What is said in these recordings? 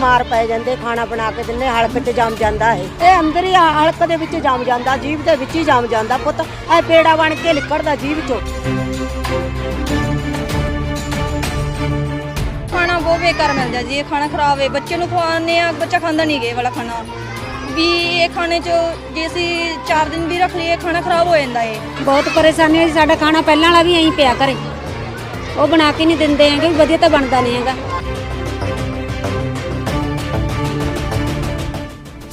ਬਿਮਾਰ ਪੈ ਜਾਂਦੇ ਖਾਣਾ ਬਣਾ ਕੇ ਦਿੰਨੇ ਹਲਕ 'ਚ ਜੰਮ ਜਾਂਦਾ ਹੈ ਇਹ ਅੰਦਰ ਹੀ ਹਲਕ ਦੇ ਵਿੱਚ ਜੰਮ ਜਾਂਦਾ ਜੀਭ ਦੇ ਵਿੱਚ ਹੀ ਜੰਮ ਜਾਂਦਾ ਪੁੱਤ। ਐ ਪੇੜਾ ਬਣ ਕੇ ਲਿਕੜਦਾ ਜੀਭ 'ਚੋਂ। ਖਾਣਾ ਬਹੁਤ ਬੇਕਾਰ ਮਿਲਦਾ ਜੀ ਇਹ ਖਾਣਾ ਖਰਾਬ ਹੈ। ਬੱਚੇ ਨੂੰ ਖਵਾਉਂਦੇ ਆ ਬੱਚਾ ਖਾਂਦਾ ਨਹੀਂ ਗੇ ਇਹ ਵਾਲਾ ਖਾਣਾ। ਵੀ ਇਹ ਖਾਣੇ ਚ ਜੇ ਅਸੀਂ 4 ਦਿਨ ਵੀ ਰੱਖ ਲਈਏ ਖਾਣਾ ਖਰਾਬ ਹੋ ਜਾਂਦਾ ਹੈ ਬਹੁਤ ਪਰੇਸ਼ਾਨੀ ਹੈ ਸਾਡਾ ਖਾਣਾ ਪਹਿਲਾਂ ਵਾਲਾ ਵੀ ਐਂ ਪਿਆ ਕਰੇ। ਉਹ ਬਣਾ ਕੇ ਨਹੀਂ ਦਿੰਦੇ ਹੈਗੇ ਵਧੀਆ ਤਾਂ ਬਣਦਾ ਨਹੀਂ ਹੈਗਾ।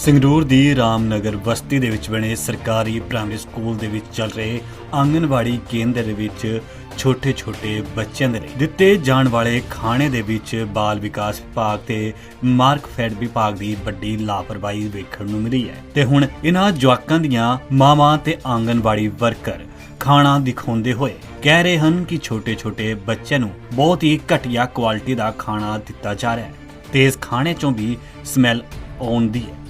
ਸੰਗਰੂਰ ਦੀ ਰਾਮਨਗਰ ਬਸਤੀ ਦੇ ਵਿੱਚ ਬਣੇ ਸਰਕਾਰੀ ਪ੍ਰਾਇਮਰੀ ਸਕੂਲ ਦੇ ਵਿੱਚ ਚੱਲ ਰਹੇ ਆਂਗਨਵਾੜੀ ਕੇਂਦਰ ਦੇ ਵਿੱਚ ਛੋਟੇ-ਛੋਟੇ ਬੱਚਿਆਂ ਦੇ ਲਈ ਦਿੱਤੇ ਜਾਣ ਵਾਲੇ ਖਾਣੇ ਦੇ ਵਿੱਚ ਬਾਲ ਵਿਕਾਸ ਵਿਭਾਗ ਤੇ ਮਾਰਕਫੈਡ ਵਿਭਾਗ ਦੀ ਵੱਡੀ ਲਾਪਰਵਾਹੀ ਵੇਖਣ ਨੂੰ ਮਿਲੀ ਹੈ। ਤੇ ਹੁਣ ਇਹਨਾਂ ਜਵਾਕਾਂ ਦੀਆਂ ਮਾਵਾਂ ਤੇ ਆਂਗਨਵਾੜੀ ਵਰਕਰ ਖਾਣਾ ਦਿਖਾਉਂਦੇ ਹੋਏ ਕਹਿ ਰਹੇ ਹਨ ਕਿ ਛੋਟੇ-ਛੋਟੇ ਬੱਚਿਆਂ ਨੂੰ ਬਹੁਤ ਹੀ ਘਟੀਆ ਕੁਆਲਿਟੀ ਦਾ ਖਾਣਾ ਦਿੱਤਾ ਜਾ ਰਿਹਾ ਹੈ ਤੇ ਇਸ ਖਾਣੇ ਚੋਂ ਵੀ ਸਮੈਲ ਆਉਂਦੀ ਹੈ।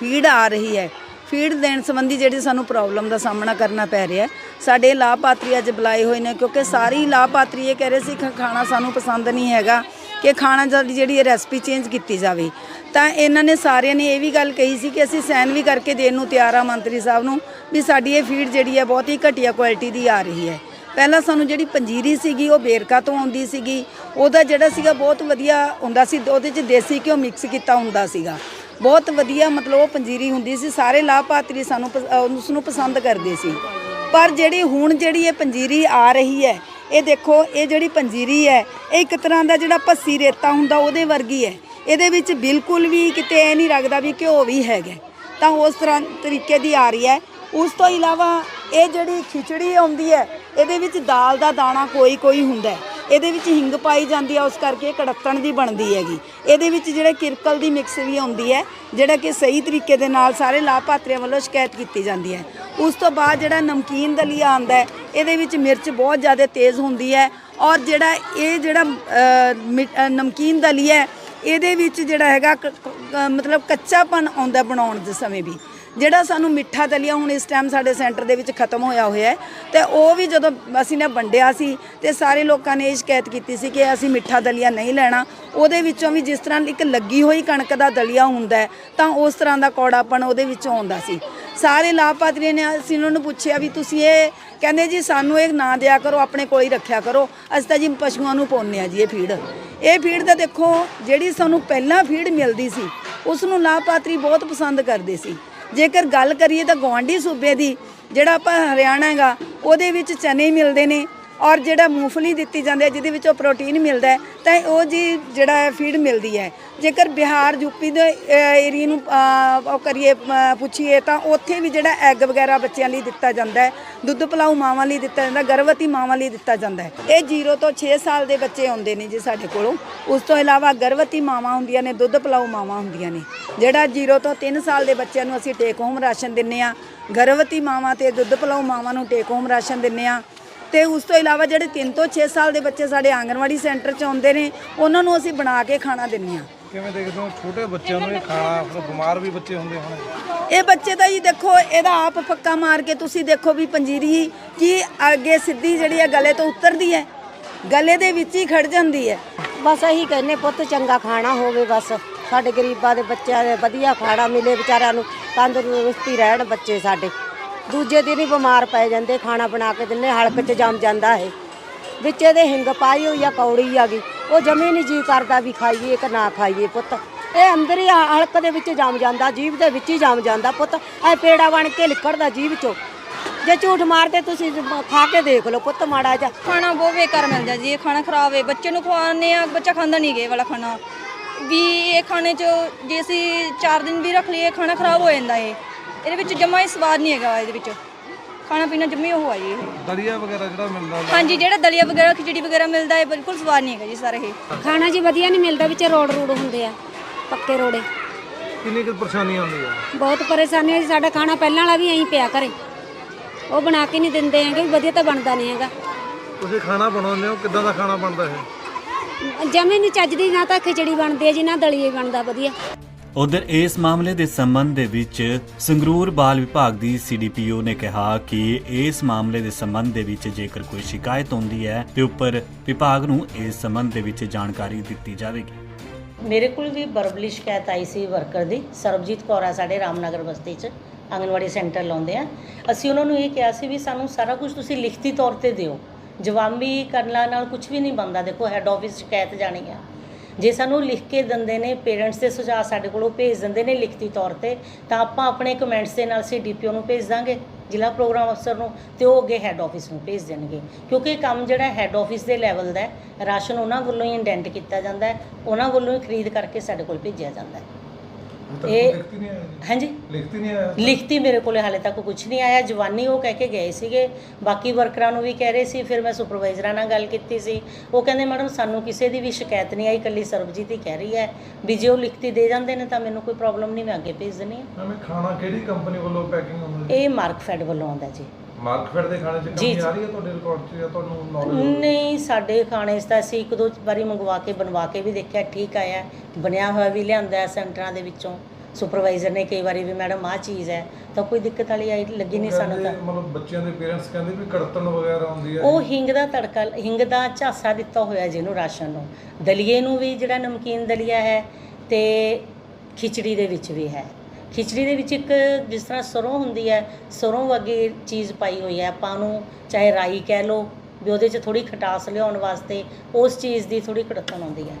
ਫੀਡ ਆ ਰਹੀ ਹੈ। ਫੀਡ ਦੇਣ ਸੰਬੰਧੀ ਜਿਹੜੀ ਸਾਨੂੰ ਪ੍ਰੋਬਲਮ ਦਾ ਸਾਹਮਣਾ ਕਰਨਾ ਪੈ ਰਿਹਾ ਸਾਡੇ ਲਾਭਪਾਤਰੀ ਅੱਜ ਬੁਲਾਏ ਹੋਏ ਨੇ ਕਿਉਂਕਿ ਸਾਰੀ ਲਾਭਪਾਤਰੀ ਇਹ ਕਹਿ ਰਹੇ ਸੀ ਕਿ ਖਾਣਾ ਸਾਨੂੰ ਪਸੰਦ ਨਹੀਂ ਹੈਗਾ ਕਿ ਖਾਣਾ ਸਾਡੀ ਜਿਹੜੀ ਹੈ ਰੈਸਪੀ ਚੇਂਜ ਕੀਤੀ ਜਾਵੇ। ਤਾਂ ਇਹਨਾਂ ਨੇ ਸਾਰਿਆਂ ਨੇ ਇਹ ਵੀ ਗੱਲ ਕਹੀ ਸੀ ਕਿ ਅਸੀਂ ਸਾਈਨ ਵੀ ਕਰਕੇ ਦੇਣ ਨੂੰ ਤਿਆਰ ਆ ਮੰਤਰੀ ਸਾਹਿਬ ਨੂੰ ਵੀ ਸਾਡੀ ਇਹ ਫੀਡ ਜਿਹੜੀ ਹੈ ਬਹੁਤ ਹੀ ਘਟੀਆ ਕੁਆਲਿਟੀ ਦੀ ਆ ਰਹੀ ਹੈ। ਪਹਿਲਾਂ ਸਾਨੂੰ ਜਿਹੜੀ ਪੰਜੀਰੀ ਸੀਗੀ, ਉਹ ਬੇਰਕਾ ਤੋਂ ਆਉਂਦੀ ਸੀਗੀ। ਉਹਦਾ ਜਿਹੜਾ ਸੀਗਾ ਬਹੁਤ ਵਧੀਆ ਹੁੰਦਾ ਸੀ, ਉਹਦੇ 'ਚ ਦੇਸੀ ਘਿਓ ਮਿਕਸ ਕੀਤਾ ਹੁੰਦਾ ਸੀਗਾ। ਬਹੁਤ ਵਧੀਆ ਮਤਲਬ ਉਹ ਪੰਜੀਰੀ ਹੁੰਦੀ ਸੀ, ਸਾਰੇ ਲਾਭਪਾਤਰੀ ਸਾਨੂੰ ਪਸ- ਅਹ ਉਸ ਨੂੰ ਪਸੰਦ ਕਰਦੇ ਸੀ। ਪਰ ਜਿਹੜੀ ਹੁਣ ਜਿਹੜੀ ਇਹ ਪੰਜੀਰੀ ਆ ਰਹੀ ਹੈ, ਇਹ ਦੇਖੋ, ਇਹ ਜਿਹੜੀ ਪੰਜੀਰੀ ਹੈ, ਇਹ ਇੱਕ ਤਰ੍ਹਾਂ ਦਾ ਜਿਹੜਾ ਪੱਸੀ ਰੇਤਾ ਹੁੰਦਾ ਉਹਦੇ ਵਰਗੀ ਹੈ। ਇਹਦੇ ਵਿੱਚ ਬਿਲਕੁਲ ਵੀ ਕਿਤੇ ਇਹ ਨਹੀਂ ਲੱਗਦਾ ਵੀ ਘਿਓ ਵੀ ਹੈਗਾ। ਤਾਂ ਉਸ ਤਰ੍ਹਾਂ ਤਰੀਕੇ ਦੀ ਆ ਰਹੀ ਹੈ। ਉਸ ਤੋਂ ਇਲਾਵਾ ਇਹ ਜਿਹੜੀ ਖਿਚੜੀ ਆਉਂਦੀ ਹੈ, ਇਹਦੇ ਵਿੱਚ ਦਾਲ ਦਾ ਦਾਣਾ ਕੋਈ ਕੋਈ ਹੁੰਦਾ ਹੈ। ਇਹਦੇ ਵਿੱਚ ਹਿੰਗ ਪਾਈ ਜਾਂਦੀ ਹੈ ਉਸ ਕਰਕੇ ਇਹ ਕੜੱਤਣ ਦੀ ਬਣਦੀ ਹੈਗੀ। ਇਹਦੇ ਵਿੱਚ ਜਿਹੜੇ ਕਿਰਕਲ ਦੀ ਮਿਕਸ ਵੀ ਆਉਂਦੀ ਹੈ, ਜਿਹੜਾ ਕਿ ਸਹੀ ਤਰੀਕੇ ਦੇ ਨਾਲ ਸਾਰੇ ਲਾਭਪਾਤਰੀਆਂ ਵੱਲੋਂ ਸ਼ਿਕਾਇਤ ਕੀਤੀ ਜਾਂਦੀ ਹੈ। ਉਸ ਤੋਂ ਬਾਅਦ ਜਿਹੜਾ ਨਮਕੀਨ ਦਲੀਆ ਆਉਂਦਾ ਹੈ, ਇਹਦੇ ਵਿੱਚ ਮਿਰਚ ਬਹੁਤ ਜ਼ਿਆਦਾ ਤੇਜ਼ ਹੁੰਦੀ ਹੈ ਔਰ ਜਿਹੜਾ ਇਹ ਜਿਹੜਾ ਮਿ- ਨਮਕੀਨ ਦਲੀਆ ਹੈ, ਇਹਦੇ ਵਿੱਚ ਜਿਹੜਾ ਹੈਗਾ ਕ- ਕ- ਮਤਲਬ ਕੱਚਾਪਨ ਆਉਂਦਾ ਬਣਾਉਣ ਦੇ ਸਮੇਂ ਵੀ। ਜਿਹੜਾ ਸਾਨੂੰ ਮਿੱਠਾ ਦਲੀਆ ਹੁਣ ਇਸ ਟਾਈਮ ਸਾਡੇ ਸੈਂਟਰ ਦੇ ਵਿੱਚ ਖਤਮ ਹੋਇਆ ਹੋਇਆ ਹੈ, ਤੇ ਉਹ ਵੀ ਜਦੋਂ ਅਸੀਂ ਨੇ ਵੰਡਿਆ ਸੀ, ਤੇ ਸਾਰੇ ਲੋਕਾਂ ਨੇ ਇਹ ਸ਼ਿਕਾਇਤ ਕੀਤੀ ਸੀ ਕਿ ਅਸੀਂ ਮਿੱਠਾ ਦਲੀਆ ਨਹੀਂ ਲੈਣਾ। ਉਹਦੇ ਵਿੱਚੋਂ ਵੀ ਜਿਸ ਤਰ੍ਹਾਂ ਇੱਕ ਲੱਗੀ ਹੋਈ ਕਣਕ ਦਾ ਦਲੀਆ ਹੁੰਦਾ ਤਾਂ ਉਸ ਤਰ੍ਹਾਂ ਦਾ ਕੌੜਾਪਣ ਉਹਦੇ ਵਿੱਚੋਂ ਆਉਂਦਾ ਸੀ। ਸਾਰੇ ਲਾਭਪਾਤਰੀਆਂ ਨੇ ਅਸੀਂ ਉਹਨਾਂ ਨੂੰ ਪੁੱਛਿਆ ਵੀ ਤੁਸੀਂ ਇਹ ਕਹਿੰਦੇ ਜੀ ਸਾਨੂੰ ਇਹ ਨਾ ਦਿਆ ਕਰੋ, ਆਪਣੇ ਕੋਲ ਹੀ ਰੱਖਿਆ ਕਰੋ। ਅਸੀਂ ਤਾਂ ਜੀ ਪਸ਼ੂਆਂ ਨੂੰ ਪਾਉਂਦੇ ਆ ਜੀ ਇਹ ਫੀਡ। ਇਹ ਫੀਡ ਤਾਂ ਦੇਖੋ, ਜਿਹੜੀ ਸਾਨੂੰ ਪਹਿਲਾਂ ਫੀਡ ਮਿਲਦੀ ਸੀ ਉਸ ਨੂੰ ਲਾਭਪਾਤਰੀ ਬਹੁਤ ਪਸੰਦ ਕਰਦੇ ਸੀ। ਜੇਕਰ ਗੱਲ ਕਰੀਏ ਤਾਂ ਗਵਾਂਢੀ ਸੂਬੇ ਦੀ, ਜਿਹੜਾ ਆਪਾਂ ਹਰਿਆਣਾ ਹੈਗਾ, ਉਹਦੇ ਵਿੱਚ ਚਨੇ ਮਿਲਦੇ ਨੇ। ਔਰ ਜਿਹੜਾ ਮੂੰਗਫਲੀ ਦਿੱਤੀ ਜਾਂਦੀ ਹੈ, ਜਿਹਦੇ ਵਿੱਚੋਂ ਪ੍ਰੋਟੀਨ ਮਿਲਦਾ ਹੈ, ਤਾਂ ਉਹ ਜੀ ਜਿਹੜਾ ਫੀਡ ਮਿਲਦੀ ਹੈ। ਜੇਕਰ ਬਿਹਾਰ ਯੂਪੀ ਦੇ ਏਰੀਆ ਨੂੰ ਉਹ ਕਰੀਏ ਪੁੱਛੀਏ, ਤਾਂ ਉੱਥੇ ਵੀ ਜਿਹੜਾ ਐਗ ਵਗੈਰਾ ਬੱਚਿਆਂ ਲਈ ਦਿੱਤਾ ਜਾਂਦਾ ਹੈ। ਦੁੱਧ ਪਿਲਾਊ ਮਾਵਾਂ ਲਈ ਦਿੱਤਾ ਜਾਂਦਾ, ਗਰਭਵਤੀ ਮਾਵਾਂ ਲਈ ਦਿੱਤਾ ਜਾਂਦਾ ਹੈ। ਇਹ 0 ਤੋਂ 6 ਸਾਲ ਦੇ ਬੱਚੇ ਆਉਂਦੇ ਨੇ ਜੀ ਸਾਡੇ ਕੋਲੋਂ। ਉਸ ਤੋਂ ਇਲਾਵਾ ਗਰਭਵਤੀ ਮਾਵਾਂ ਹੁੰਦੀਆਂ ਨੇ, ਦੁੱਧ ਪਿਲਾਊ ਮਾਵਾਂ ਹੁੰਦੀਆਂ ਨੇ। ਜਿਹੜਾ 0 ਤੋਂ 3 ਸਾਲ ਦੇ ਬੱਚਿਆਂ ਨੂੰ ਅਸੀਂ ਟੇਕ ਹੋਮ ਰਾਸ਼ਨ ਦਿੰਨੇ ਆ ਗਰਭਵਤੀ ਮਾਵਾਂ ਤੇ ਦੁੱਧ ਪਿਲਾਊ ਮਾਵਾਂ ਨੂੰ ਟੇਕ ਹੋਮ ਰਾਸ਼ਨ ਦਿੰਨੇ ਆ ਤੇ ਉਸ ਤੋਂ ਇਲਾਵਾ ਜਿਹੜੇ 3 ਤੋਂ 6 ਸਾਲ ਦੇ ਬੱਚੇ ਸਾਡੇ ਆਂਗਣਵਾੜੀ ਸੈਂਟਰ 'ਚ ਆਉਂਦੇ ਨੇ ਉਹਨਾਂ ਨੂੰ ਅਸੀਂ ਬਣਾ ਕੇ ਖਾਣਾ ਦਿੰਨੇ ਆ ਕਿਵੇਂ ਦੇਖਦੇ ਹੋ? ਛੋਟੇ ਬੱਚਿਆਂ ਨੂੰ ਇਹ ਖਾਣਾ ਫਿਰ ਬਿਮਾਰ ਵੀ ਬੱਚੇ ਹੁੰਦੇ ਹੋਣੇ। ਇਹ ਬੱਚੇ ਤਾਂ ਜੀ ਦੇਖੋ ਇਹਦਾ ਆਪ ਫੱਕਾ ਮਾਰ ਕੇ ਤੁਸੀਂ ਦੇਖੋ ਵੀ ਪੰਜੀਰੀ ਕੀ ਅੱਗੇ ਸਿੱਧੀ ਜਿਹੜੀ ਹੈ ਗਲੇ ਤੋਂ ਉਤਰਦੀ ਹੈ ਗਲੇ ਦੇ ਵਿੱਚ ਹੀ ਖੜ ਜਾਂਦੀ ਹੈ। ਬਸ ਇਹੀ ਕਹਿੰਨੇ ਪੁੱਤ ਚੰਗਾ ਖਾਣਾ ਹੋਵੇ ਬਸ। ਸਾਡੇ ਗਰੀਬਾਂ ਦੇ ਬੱਚਿਆਂ ਦੇ ਵਧੀਆ ਖਾਣਾ ਮਿਲੇ ਵਿਚਾਰਿਆਂ ਨੂੰ ਤੰਦਰੁਸਤੀ ਰਹਿਣ ਬੱਚੇ ਸਾਡੇ। ਦੂਜੇ ਦਿਨ ਹੀ ਬਿਮਾਰ ਪੈ ਜਾਂਦੇ, ਖਾਣਾ ਬਣਾ ਕੇ ਦਿੰਨੇ ਹਲਕ 'ਚ ਜੰਮ ਜਾਂਦਾ ਹੈ ਵਿੱਚ ਇਹਦੇ ਹਿੰਗ ਪਾਈ ਹੋਈ ਆ, ਕੌੜੀ ਆ ਗਈ ਉਹ ਜਮੀ ਨਹੀਂ ਜੀ ਕਰਦਾ ਵੀ ਖਾਈਏ ਕਿ ਨਾ ਖਾਈਏ ਪੁੱਤ। ਇਹ ਅੰਦਰ ਹੀ ਹਲਕ ਦੇ ਵਿੱਚ ਜੰਮ ਜਾਂਦਾ, ਜੀਭ ਦੇ ਵਿੱਚ ਹੀ ਜੰਮ ਜਾਂਦਾ ਪੁੱਤ। ਐ ਪੇੜਾ ਬਣ ਕੇ ਲਿਕੜਦਾ ਜੀਭ 'ਚੋਂ। ਜੇ ਝੂਠ ਮਾਰਦੇ ਤੁਸੀਂ ਖਾ ਕੇ ਦੇਖ ਲਓ ਪੁੱਤ ਮਾੜਾ ਜਿਹਾ। ਖਾਣਾ ਬਹੁਤ ਬੇਕਾਰ ਮਿਲਦਾ ਜੀ, ਇਹ ਖਾਣਾ ਖਰਾਬ ਹੈ। ਬੱਚੇ ਨੂੰ ਖਵਾਉਂਦੇ ਆ ਬੱਚਾ ਖਾਂਦਾ ਨਹੀਂ ਗੇ ਵਾਲਾ ਖਾਣਾ। ਵੀ ਇਹ ਖਾਣੇ ਚ ਜੇ ਅਸੀਂ 4 ਦਿਨ ਵੀ ਰੱਖ ਲਈਏ ਖਾਣਾ ਖਰਾਬ ਹੋ ਜਾਂਦਾ ਹੈ ਇਹਦੇ ਵਿੱਚ ਜਮਾ ਹੀ ਸਵਾਦ ਨਹੀਂ ਹੈਗਾ ਇਹਦੇ ਵਿੱਚ। ਖਾਣਾ ਪੀਣਾ ਜਮੇ ਉਹ ਆ ਜੀ ਇਹ। ਦਲੀਆ ਵਗੈਰਾ ਜਿਹੜਾ ਮਿਲਦਾ ਹਾਂਜੀ ਜਿਹੜਾ ਦਲੀਆ ਵਗੈਰਾ ਖਿਚੜੀ ਵਗੈਰਾ ਮਿਲਦਾ ਹੈ ਬਿਲਕੁਲ ਸਵਾਦ ਨਹੀਂ ਹੈਗਾ ਜੀ ਸਾਰਾ ਇਹ। ਖਾਣਾ ਜੀ ਵਧੀਆ ਨਹੀਂ ਮਿਲਦਾ ਵਿੱਚ ਰੋਡ ਰੂਡ ਹੁੰਦੇ ਆ ਪੱਕੇ ਰੋੜੇ। ਕਿੰਨੀ ਕੁ ਪਰੇਸ਼ਾਨੀ ਆਉਂਦੀ ਹੈ ਬਹੁਤ ਪਰੇਸ਼ਾਨੀ ਹੈ ਜੀ ਸਾਡਾ ਖਾਣਾ ਪਹਿਲਾਂ ਵਾਲਾ ਵੀ ਐਂ ਪਿਆ ਕਰੇ ਉਹ ਬਣਾ ਕੇ ਨਹੀਂ ਦਿੰਦੇ ਹੈਗੇ ਵਧੀਆ ਤਾਂ ਬਣਦਾ ਨਹੀਂ ਹੈਗਾ। ਤੁਸੀਂ ਖਾਣਾ ਬਣਾਉਂਦੇ ਹੋ ਕਿੱਦਾਂ ਦਾ ਖਾਣਾ ਬਣਦਾ ਹੈ ਜਮੇ ਨਹੀਂ ਚੱਜਦੀ ਨਾ ਤਾਂ ਖਿਚੜੀ ਬਣਦੀ ਹੈ ਜੀ ਨਾ ਦਲੀਏ ਬਣਦਾ ਵਧੀਆ। ਉਧਰ ਇਸ ਮਾਮਲੇ ਦੇ ਸੰਬੰਧ ਦੇ ਵਿੱਚ ਸੰਗਰੂਰ ਬਾਲ ਵਿਭਾਗ ਦੀ ਸੀਡੀਪੀਓ ਨੇ ਕਿਹਾ ਕਿ ਇਸ ਮਾਮਲੇ ਦੇ ਸੰਬੰਧ ਦੇ ਵਿੱਚ ਜੇਕਰ ਕੋਈ ਸ਼ਿਕਾਇਤ ਆਉਂਦੀ ਹੈ, ਤੇ ਉੱਪਰ ਵਿਭਾਗ ਨੂੰ ਇਸ ਸੰਬੰਧ ਦੇ ਵਿੱਚ ਜਾਣਕਾਰੀ ਦਿੱਤੀ ਜਾਵੇਗੀ। ਮੇਰੇ ਕੋਲ ਵੀ ਬਰਬਲੀ ਸ਼ਿਕਾਇਤ ਆਈ ਸੀ ਵਰਕਰ ਦੀ, ਸਰਬਜੀਤ ਕੌਰ ਆ ਸਾਡੇ ਰਾਮਨਗਰ ਬਸਤੀ 'ਚ, ਆਂਗਨਵਾੜੀ ਸੈਂਟਰ ਲਾਉਂਦੇ ਆ। ਅਸੀਂ ਉਹਨਾਂ ਨੂੰ ਇਹ ਕਿਹਾ ਸੀ ਵੀ ਸਾਨੂੰ ਸਾਰਾ ਕੁਝ ਤੁਸੀਂ ਲਿਖਤੀ ਤੌਰ ਤੇ ਦਿਓ, ਜਵਾਬੀ ਕਰਨਾ ਨਾਲ ਕੁਝ ਵੀ ਨਹੀਂ ਬਣਦਾ। ਦੇਖੋ ਹੈੱਡ ਆਫਿਸ ਸ਼ਿਕਾਇਤ ਜਾਣੀ ਆ। ਜੇ ਸਾਨੂੰ ਲਿਖ ਕੇ ਦਿੰਦੇ ਨੇ ਪੇਰੈਂਟਸ ਦੇ ਸੁਝਾਅ ਸਾਡੇ ਕੋਲੋਂ ਭੇਜ ਦਿੰਦੇ ਨੇ ਲਿਖਤੀ ਤੌਰ ਤੇ, ਤਾਂ ਆਪਾਂ ਆਪਣੇ ਕਮੈਂਟਸ ਦੇ ਨਾਲ ਅਸੀਂ ਡੀਪੀਓ ਨੂੰ ਭੇਜ ਦਾਂਗੇ, ਜ਼ਿਲ੍ਹਾ ਪ੍ਰੋਗਰਾਮ ਅਫਸਰ ਨੂੰ, ਤੇ ਉਹ ਅੱਗੇ ਹੈੱਡ ਆਫਿਸ ਨੂੰ ਭੇਜ ਦੇਣਗੇ। ਕਿਉਂਕਿ ਕੰਮ ਜਿਹੜਾ ਹੈੱਡ ਆਫਿਸ ਦੇ ਲੈਵਲ ਦਾ ਰਾਸ਼ਨ ਉਹਨਾਂ ਵੱਲੋਂ ਹੀ ਇੰਡੈਂਟ ਕੀਤਾ ਜਾਂਦਾ ਹੈ, ਉਹਨਾਂ ਵੱਲੋਂ ਹੀ ਖਰੀਦ ਕਰਕੇ ਸਾਡੇ ਕੋਲ ਭੇਜਿਆ ਜਾਂਦਾ ਹੈ। ਇਹ- ਹਾਂਜੀ? ਲਿਖਤੀ ਨਹੀਂ ਆਇਆ ਲਿਖਤੀ ਮੇਰੇ ਕੋਲੇ ਹਾਲੇ ਤੱਕ ਕੁਝ ਨਹੀਂ ਆਇਆ। ਜਵਾਨੀ ਉਹ ਕਹਿ ਕੇ ਗਏ ਸੀਗੇ। ਬਾਕੀ ਵਰਕਰਾਂ ਨੂੰ ਵੀ ਕਹਿ ਰਹੇ ਸੀ। ਫਿਰ ਮੈਂ ਸੁਪਰਵਾਈਜ਼ਰਾਂ ਨਾਲ ਗੱਲ ਕੀਤੀ ਸੀ। ਉਹ ਕਹਿੰਦੇ ਮੈਡਮ ਸਾਨੂੰ ਕਿਸੇ ਦੀ ਵੀ ਸ਼ਿਕਾਇਤ ਨਹੀਂ ਆਈ। ਕੱਲੀ ਸਰਬਜੀਤ ਹੀ ਕਹਿ ਰਹੀ ਹੈ। ਵੀ ਜੇ ਉਹ ਲਿਖਤੀ ਦੇ ਜਾਂਦੇ ਨੇ ਤਾਂ ਮੈਨੂੰ ਕੋਈ ਪ੍ਰੋਬਲਮ ਨਹੀਂ। ਮੈਂ ਅੱਗੇ ਭੇਜ ਦਿੰਦੀ ਹਾਂ। ਇਹ ਖਾਣਾ ਕਿਹੜੀ ਕੰਪਨੀ ਵੱਲੋਂ ਪੈਕਿੰਗ ਹੁੰਦਾ ਇਹ ਮਾਰਕਫੈਡ ਵੱਲੋਂ ਆਉਂਦਾ ਜੀ। ਮਾਰਕਫੈਟ ਦੇ ਖਾਣੇ 'ਚ ਜੀ, ਕਮੀ ਜੀ। ਆ ਰਹੀ ਹੈ ਤੁਹਾਡੇ ਰਿਕਾਰਡ 'ਚ ਜਾਂ ਤੁਹਾਨੂੰ ਨੌਲੇਜ ਨਹੀਂ ਸਾਡੇ ਖਾਣੇ 'ਚ ਤਾਂ ਅਸੀਂ ਇੱਕ ਦੋ ਵਾਰੀ ਮੰਗਵਾ ਕੇ ਬਣਵਾ ਕੇ ਵੀ ਦੇਖਿਆ ਠੀਕ ਆਇਆ। ਬਣਿਆ ਹੋਇਆ ਵੀ ਲਿਆਂਦਾ ਹੈ ਸੈਂਟਰਾਂ ਦੇ ਵਿੱਚੋਂ। ਸੁਪਰਵਾਈਜ਼ਰ ਨੇ ਕਈ ਵਾਰੀ ਵੀ ਮੈਡਮ ਆਹ ਚੀਜ਼ ਹੈ। ਤਾਂ ਕੋਈ ਦਿੱਕਤ ਵਾਲੀ ਆਈ ਲੱਗੀ ਨਹੀਂ ਸਾਨੂੰ ਤਾਂ। ਮਤਲਬ ਬੱਚਿਆਂ ਦੇ ਪੇਰੈਂਟਸ ਕਹਿੰਦੇ ਵੀ ਕੜਤਣ ਵਗੈਰਾ ਹੁੰਦੀ ਹੈ। ਉਹ ਹਿੰਗ ਦਾ ਤੜਕਾ ਹਿੰਗ ਦਾ ਝਾਸਾ ਦਿੱਤਾ ਹੋਇਆ ਜਿਹਨੂੰ ਰਾਸ਼ਨ ਨੂੰ। ਦਲੀਏ ਨੂੰ ਵੀ ਜਿਹੜਾ ਨਮਕੀਨ ਦਲੀਆ ਹੈ ਤੇ ਖਿਚੜੀ ਦੇ ਵਿੱਚ ਵੀ ਹੈ। ਖਿਚੜੀ ਦੇ ਵਿੱਚ ਇੱਕ ਜਿਸ ਤਰ੍ਹਾਂ ਸਰੋਂ ਹੁੰਦੀ ਹੈ ਸਰੋਂ ਵਰਗੀ ਚੀਜ਼ ਪਾਈ ਹੋਈ ਹੈ। ਆਪਾਂ ਉਹਨੂੰ ਚਾਹੇ ਰਾਈ ਕਹਿ ਲਓ ਵੀ ਉਹਦੇ 'ਚ ਥੋੜੀ ਖਟਾਸ ਲਿਆਉਣ ਵਾਸਤੇ ਉਸ ਚੀਜ਼ ਦੀ ਥੋੜੀ ਕੜਤਣ ਆਉਂਦੀ ਹੈ।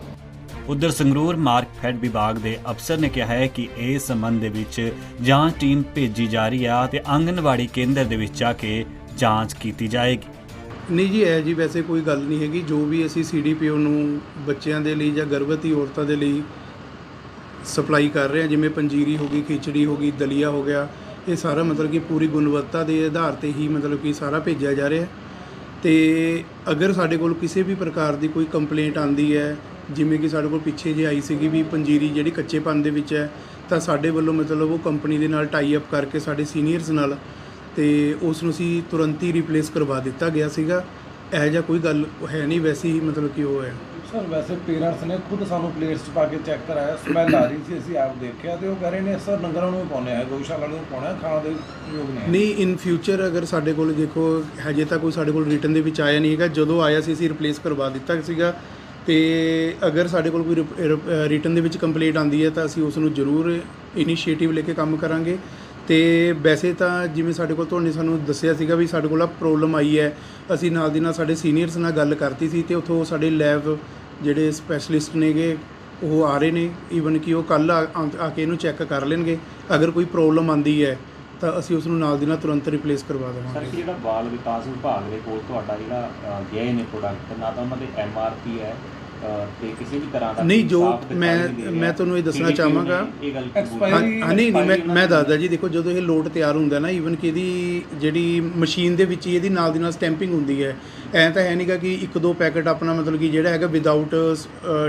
ਉਧਰ ਸੰਗਰੂਰ ਮਾਰਕਫੈਡ ਵਿਭਾਗ ਦੇ ਅਫਸਰ ਨੇ ਕਿਹਾ ਹੈ ਕਿ ਇਸ ਸੰਬੰਧ ਦੇ ਵਿੱਚ ਜਾਂਚ ਟੀਮ ਭੇਜੀ ਜਾ ਰਹੀ ਹੈ ਤੇ ਆਂਗਨਵਾੜੀ ਕੇਂਦਰ ਦੇ ਵਿੱਚ ਜਾ ਕੇ ਜਾਂਚ ਕੀਤੀ ਜਾਏਗੀ। ਨਹੀਂ ਜੀ ਇਹ ਜੀ ਵੈਸੇ ਕੋਈ ਗੱਲ ਨਹੀਂ ਹੈਗੀ। ਜੋ ਵੀ ਅਸੀਂ ਸੀਡੀਪੀਓ ਨੂੰ ਬੱਚਿਆਂ ਦੇ ਲਈ ਜਾਂ ਗਰਭਵਤੀ ਔਰਤਾਂ ਦੇ ਲਈ ਸਪਲਾਈ ਕਰ ਰਹੇ ਹਾਂ ਜਿਵੇਂ ਪੰਜੀਰੀ ਹੋ ਗਈ, ਖਿਚੜੀ ਹੋ ਗਈ, ਦਲੀਆ ਹੋ ਗਿਆ, ਇਹ ਸਾਰਾ ਮਤਲਬ ਕਿ ਪੂਰੀ ਗੁਣਵੱਤਾ ਦੇ ਆਧਾਰ ਤੇ ਹੀ ਮਤਲਬ ਕਿ ਸਾਰਾ ਭੇਜਿਆ ਜਾ ਰਿਹਾ। ਹੈ ਤੇ ਅਗਰ ਸਾਡੇ ਕੋਲ ਕਿਸੇ ਵੀ ਪ੍ਰਕਾਰ ਦੀ ਕੋਈ ਕੰਪਲੇਂਟ ਆਂਦੀ ਹੈ, ਜਿਵੇਂ ਕਿ ਸਾਡੇ ਕੋਲ ਪਿੱਛੇ ਜੇ ਆਈ ਸੀਗੀ ਵੀ ਪੰਜੀਰੀ ਜਿਹੜੀ ਕੱਚੇਪਨ ਦੇ ਵਿੱਚ ਹੈ, ਤਾਂ ਸਾਡੇ ਵੱਲੋਂ ਮਤਲਬ ਉਹ ਕੰਪਨੀ ਦੇ ਨਾਲ ਟਾਈ ਅਪ ਕਰਕੇ ਸਾਡੇ ਸੀਨੀਅਰਸ ਨਾਲ ਤੇ ਉਸ ਨੂੰ ਅਸੀਂ ਤੁਰੰਤ ਹੀ ਰਿਪਲੇਸ ਕਰਵਾ ਦਿੱਤਾ ਗਿਆ ਸੀਗਾ। ਇਹੋ ਜਿਹਾ ਕੋਈ ਗੱਲ ਹੈ ਨਹੀਂ, ਵੈਸੇ ਹੀ ਮਤਲਬ ਕਿ ਉਹ ਹੈ। ਸਰ, ਵੈਸੇ ਪੇਰੈਂਟਸ ਨੇ ਖੁਦ ਸਾਨੂੰ ਪਲੇਟਸ 'ਚ ਪਾ ਕੇ ਚੈੱਕ ਕਰਾਇਆ ਸਮੈਲ ਆ ਰਹੀ ਸੀ, ਅਸੀਂ ਆਪ ਦੇਖਿਆ ਤੇ ਉਹ ਕਹਿ ਰਹੇ ਨੇ, ਸਰ, ਡੰਗਰਾਂ ਨੂੰ ਵੀ ਪਾਉਂਦੇ ਆ, ਗਊਸ਼ਾਲਾ ਨੂੰ ਵੀ ਖਾਣ ਦੇ ਯੋਗ ਨਹੀਂ ਨਹੀਂ ਇਨ ਫਿਊਚਰ ਅਗਰ ਸਾਡੇ ਕੋਲ ਦੇਖੋ, ਹਜੇ ਤਾਂ ਕੋਈ ਸਾਡੇ ਕੋਲ ਰਿਟਰਨ ਦੇ ਵਿੱਚ ਆਇਆ ਨਹੀਂ ਹੈਗਾ। ਜਦੋਂ ਆਇਆ ਸੀ, ਅਸੀਂ ਰਿਪਲੇਸ ਕਰਵਾ ਦਿੱਤਾ ਸੀਗਾ ਤੇ ਅਗਰ ਸਾਡੇ ਕੋਲ ਕੋਈ ਰਿਟਰਨ ਦੇ ਵਿੱਚ ਕੰਪਲੀਟ ਆਂਦੀ ਹੈ, ਤਾਂ ਅਸੀਂ ਉਸ ਨੂੰ ਜ਼ਰੂਰ ਇਨੀਸ਼ੀਏਟਿਵ ਲੈ ਕੇ ਕੰਮ ਕਰਾਂਗੇ। ਤੇ ਵੈਸੇ ਤਾਂ ਜਿਵੇਂ ਸਾਡੇ ਕੋਲ ਤੁਹਾਨੂੰ ਸਾਨੂੰ ਦੱਸਿਆ ਸੀਗਾ ਵੀ ਸਾਡੇ ਕੋਲ ਆ ਪ੍ਰੋਬਲਮ ਆਈ ਹੈ, ਅਸੀਂ ਨਾਲ ਦੀ ਨਾਲ ਸਾਡੇ ਸੀਨੀਅਰਸ ਨਾਲ ਗੱਲ ਕਰਤੀ ਸੀ ਤੇ ਉੱਥੋਂ ਸਾਡੇ ਲੈਬ ਜਿਹੜੇ ਸਪੈਸ਼ਲਿਸਟ ਨੇਗੇ ਉਹ ਆ ਰਹੇ ਨੇ ਈਵਨ ਕਿ ਉਹ ਕੱਲ ਆ ਕੇ ਇਹਨੂੰ ਚੈੱਕ ਕਰ ਲੈਣਗੇ। ਅਗਰ ਕੋਈ ਪ੍ਰੋਬਲਮ ਆਂਦੀ ਹੈ ਤਾਂ ਅਸੀਂ ਉਸ ਨੂੰ ਨਾਲ ਦੀ ਨਾਲ ਤੁਰੰਤ ਰਿਪਲੇਸ ਕਰਵਾ ਸਰ ਦੇਵਾਂਗੇ। ਕਿ ਜਿਹੜਾ ਬਾਲ ਵਿਕਾਸ ਵਿਭਾਗ ਦੇ ਕੋਲ ਤੁਹਾਡਾ ਜਿਹੜਾ ਗਏ ਨੇ ਪ੍ਰੋਡਕਟ ਨਾ ਤਾਂ ਉਹਨਾਂ ਦੇ ਐਮ ਆਰ ਪੀ ਹੈ ਤੇ ਕਿਸੇ ਵੀ ਤਰ੍ਹਾਂ ਦਾ ਨਹੀਂ, ਜੋ ਮੈਂ-। ਮੈਂ ਤੁਹਾਨੂੰ ਇਹ ਦੱਸਣਾ ਚਾਹਾਂਗਾ। ਹਾਂ ਨਹੀਂ ਨਹੀਂ ਮੈਂ ਮੈਂ ਦੱਸਦਾ ਜੀ ਦੇਖੋ ਜਦੋਂ ਇਹ ਲੋਡ ਤਿਆਰ ਹੁੰਦਾ ਨਾ ਈਵਨ ਕਿ ਇਹਦੀ ਜਿਹੜੀ ਮਸ਼ੀਨ ਦੇ ਵਿੱਚ ਇਹਦੀ ਨਾਲ ਦੀ ਨਾਲ ਸਟੈਂਪਿੰਗ ਹੁੰਦੀ ਹੈ ਐ ਤਾਂ ਹੈ ਨਹੀਂਗਾ ਕਿ ਇੱਕ ਦੋ ਪੈਕਟ ਆਪਣਾ ਮਤਲਬ ਕਿ ਜਿਹੜਾ ਹੈਗਾ ਵਿਦਆਊਟ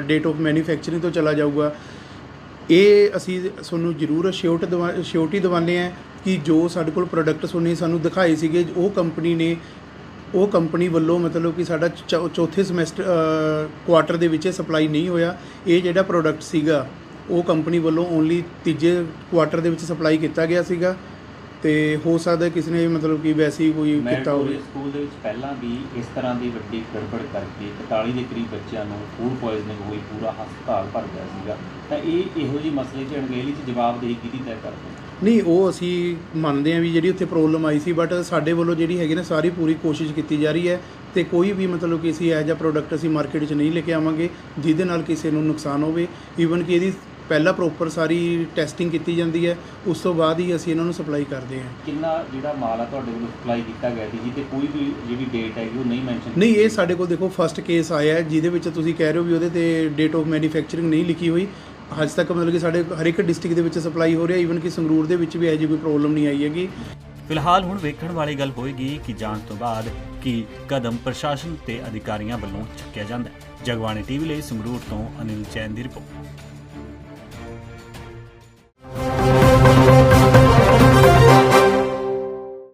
ਡੇਟ ਆਫ ਮੈਨੂਫੈਕਚਰਿੰਗ ਤੋਂ ਚਲਾ ਜਾਊਗਾ ਇਹ ਅਸੀਂ ਤੁਹਾਨੂੰ ਜ਼ਰੂਰ ਸ਼ਿਓਰਟ ਦਵਾ ਸ਼ਿਓਰਟੀ ਦਿਵਾਉਂਦੇ ਆ ਕਿ ਜੋ ਸਾਡੇ ਕੋਲ ਪ੍ਰੋਡਕਟ ਸੁਣੇ ਸਾਨੂੰ ਦਿਖਾਏ ਸੀਗੇ ਉਹ ਕੰਪਨੀ ਨੇ ਉਹ ਕੰਪਨੀ ਵੱਲੋਂ ਮਤਲਬ ਕਿ ਸਾਡਾ ਚੌ- ਚੌਥੇ ਸਮੈਸਟਰ ਕੁਆਟਰ ਦੇ ਵਿੱਚ ਸਪਲਾਈ ਨਹੀਂ ਹੋਇਆ। ਇਹ ਜਿਹੜਾ ਪ੍ਰੋਡਕਟ ਸੀਗਾ ਉਹ ਕੰਪਨੀ ਵੱਲੋਂ ਓਨਲੀ ਤੀਜੇ ਕੁਆਟਰ ਦੇ ਵਿੱਚ ਸਪਲਾਈ ਕੀਤਾ ਗਿਆ ਸੀਗਾ। ਤੇ ਹੋ ਸਕਦਾ ਕਿਸੇ ਨੇ ਮਤਲਬ ਕਿ ਵੈਸੇ ਹੀ ਕੋਈ ਕੀਤਾ ਹੋਵੇ। ਸਕੂਲ ਦੇ ਵਿੱਚ ਪਹਿਲਾਂ ਵੀ ਇਸ ਤਰ੍ਹਾਂ ਦੀ ਵੱਡੀ ਗੜਬੜ ਕਰਕੇ 41 ਦੇ ਕਰੀਬ ਬੱਚਿਆਂ ਨੂੰ ਫੂਡ ਪੋਇਜ਼ਨਿੰਗ ਹੋਈ ਪੂਰਾ ਹਸਪਤਾਲ ਭਰ ਗਿਆ ਸੀਗਾ। ਤਾਂ ਇਹ ਇਹੋ ਜਿਹੀ ਮਸਲੇ 'ਚ ਅਣਗਹਿਲੀ 'ਚ ਜਵਾਬਦੇਹੀ ਕਿਹਦੀ ਤੈਅ ਕਰਦੇ? ਨਹੀਂ ਉਹ ਅਸੀਂ ਮੰਨਦੇ ਹਾਂ ਵੀ ਜਿਹੜੀ ਉੱਥੇ ਪ੍ਰੋਬਲਮ ਆਈ ਸੀ ਬਟ ਸਾਡੇ ਵੱਲੋਂ ਜਿਹੜੀ ਹੈਗੀ ਨਾ ਸਾਰੀ ਪੂਰੀ ਕੋਸ਼ਿਸ਼ ਕੀਤੀ ਜਾ ਰਹੀ ਹੈ ਤੇ ਕੋਈ ਵੀ ਮਤਲਬ ਕਿ ਅਸੀਂ ਇਹੋ ਜਿਹਾ ਪ੍ਰੋਡਕਟ ਅਸੀਂ ਮਾਰਕੀਟ 'ਚ ਨਹੀਂ ਲੈ ਕੇ ਆਵਾਂਗੇ ਜਿਹਦੇ ਨਾਲ ਕਿਸੇ ਨੂੰ ਨੁਕਸਾਨ ਹੋਵੇ। ਈਵਨ ਕਿ ਇਹਦੀ ਪਹਿਲਾਂ ਪ੍ਰੋਪਰ ਸਾਰੀ ਟੈਸਟਿੰਗ ਕੀਤੀ ਜਾਂਦੀ ਹੈ ਉਸ ਤੋਂ ਬਾਅਦ ਹੀ ਅਸੀਂ ਇਹਨਾਂ ਨੂੰ ਸਪਲਾਈ ਕਰਦੇ ਹਾਂ। ਕਿੰਨਾ ਜਿਹੜਾ ਮਾਲ ਆ ਤੁਹਾਡੇ ਵੱਲੋਂ ਸਪਲਾਈ ਕੀਤਾ ਗਿਆ ਸੀ ਜੀ ਤੇ ਕੋਈ ਵੀ ਜਿਹੜੀ ਡੇਟ ਹੈਗੀ ਉਹ ਨਹੀਂ ਮੈਂਸ਼ਨ ਨਹੀਂ ਇਹ ਸਾਡੇ ਕੋਲ ਦੇਖੋ ਫਸਟ ਕੇਸ ਆਇਆ ਹੈ ਜਿਹਦੇ ਵਿੱਚ ਤੁਸੀਂ ਕਹਿ ਰਹੇ ਹੋ ਵੀ ਉਹਦੇ ਤੇ ਡੇਟ ਆਫ ਮੈਨੂਫੈਕਚਰਿੰਗ ਨਹੀਂ ਲਿਖੀ ਹੋਈ। ਅੱਜ ਤੱਕ ਮਤਲਬ ਕਿ ਸਾਡੇ ਹਰ ਇੱਕ ਡਿਸਟ੍ਰਿਕਟ ਦੇ ਵਿੱਚ ਸਪਲਾਈ ਹੋ ਰਿਹਾ ਈਵਨ ਕਿ ਸੰਗਰੂਰ ਦੇ ਵਿੱਚ ਵੀ ਇਹ ਜਿਹੀ ਕੋਈ ਪ੍ਰੋਬਲਮ ਨਹੀਂ ਆਈ ਹੈਗੀ। ਫਿਲਹਾਲ ਹੁਣ ਵੇਖਣ ਵਾਲੀ ਗੱਲ ਹੋਏਗੀ ਕਿ ਜਾਂਚ ਤੋਂ ਬਾਅਦ ਕੀ ਕਦਮ ਪ੍ਰਸ਼ਾਸਨ ਤੇ ਅਧਿਕਾਰੀਆਂ ਵੱਲੋਂ ਚੁੱਕਿਆ ਜਾਂਦਾ ਹੈ। ਜਗਬਾਣੀ ਟੀਵੀ ਲਈ ਸੰਗਰੂਰ ਤੋਂ ਅਨਿਲ ਚੈਨ ਦੀ ਰਿਪੋਰਟ।